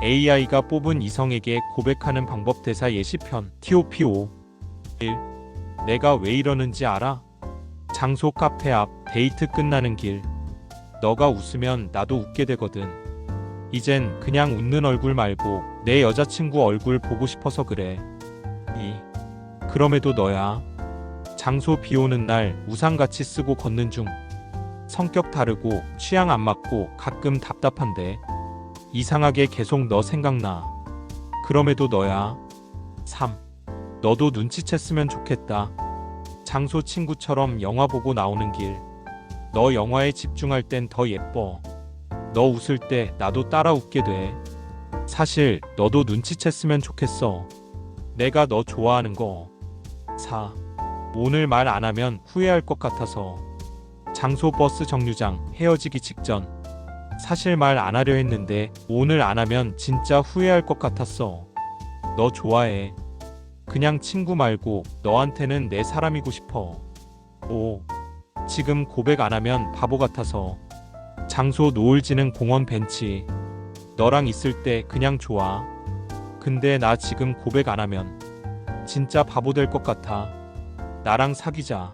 AI가 뽑은 이성에게 고백하는 방법 대사 예시편 TOP5 1. 내가 왜 이러는지 알아? 장소 카페 앞 데이트 끝나는 길. 너가 웃으면 나도 웃게 되거든. 이젠 그냥 웃는 얼굴 말고 내 여자친구 얼굴 보고 싶어서 그래. 2. 그럼에도 너야. 장소 비 오는 날 우산 같이 쓰고 걷는 중. 성격 다르고 취향 안 맞고 가끔 답답한데 이상하게 계속 너 생각나. 그럼에도 너야. 3. 너도 눈치챘으면 좋겠다. 장소 친구처럼 영화 보고 나오는 길. 너 영화에 집중할 땐 더 예뻐. 너 웃을 때 나도 따라 웃게 돼. 사실 너도 눈치챘으면 좋겠어. 내가 너 좋아하는 거. 4. 오늘 말 안 하면 후회할 것 같아서. 장소 버스 정류장 헤어지기 직전. 사실 말 안 하려 했는데 오늘 안 하면 진짜 후회할 것 같았어. 너 좋아해. 그냥 친구 말고 너한테는 내 사람이고 싶어. 5. 지금 고백 안 하면 바보 같아서. 장소 노을 지는 공원 벤치. 너랑 있을 때 그냥 좋아. 근데 나 지금 고백 안 하면 진짜 바보 될 것 같아. 나랑 사귀자.